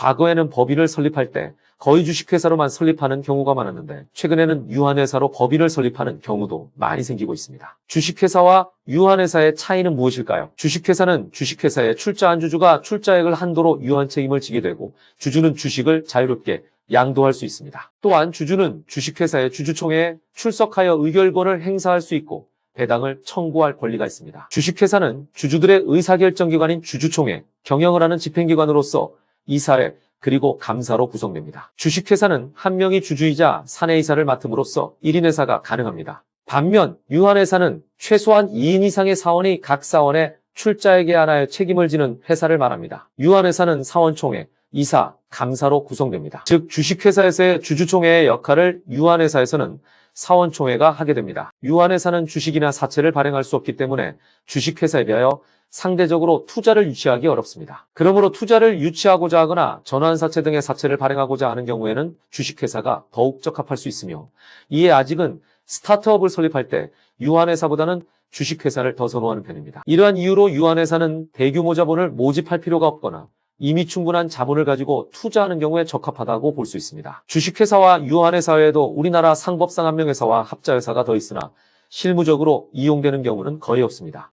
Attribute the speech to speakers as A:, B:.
A: 과거에는 법인을 설립할 때 거의 주식회사로만 설립하는 경우가 많았는데 최근에는 유한회사로 법인을 설립하는 경우도 많이 생기고 있습니다. 주식회사와 유한회사의 차이는 무엇일까요? 주식회사는 주식회사의 출자한 주주가 출자액을 한도로 유한 책임을 지게 되고 주주는 주식을 자유롭게 양도할 수 있습니다. 또한 주주는 주식회사의 주주총회에 출석하여 의결권을 행사할 수 있고 배당을 청구할 권리가 있습니다. 주식회사는 주주들의 의사결정기관인 주주총회, 경영을 하는 집행기관으로서 이사회, 그리고 감사로 구성됩니다. 주식회사는 한 명이 주주이자 사내이사를 맡음으로써 1인 회사가 가능합니다. 반면 유한회사는 최소한 2인 이상의 사원이 각 사원에 출자액에 한하여 책임을 지는 회사를 말합니다. 유한회사는 사원총회, 이사, 감사로 구성됩니다. 즉 주식회사에서의 주주총회의 역할을 유한회사에서는 사원총회가 하게 됩니다. 유한회사는 주식이나 사채를 발행할 수 없기 때문에 주식회사에 비하여 상대적으로 투자를 유치하기 어렵습니다. 그러므로 투자를 유치하고자 하거나 전환사채 등의 사채를 발행하고자 하는 경우에는 주식회사가 더욱 적합할 수 있으며 이에 아직은 스타트업을 설립할 때 유한회사보다는 주식회사를 더 선호하는 편입니다. 이러한 이유로 유한회사는 대규모 자본을 모집할 필요가 없거나 이미 충분한 자본을 가지고 투자하는 경우에 적합하다고 볼 수 있습니다. 주식회사와 유한회사 외에도 우리나라 상법상 한 명회사와 합자회사가 더 있으나 실무적으로 이용되는 경우는 거의 없습니다.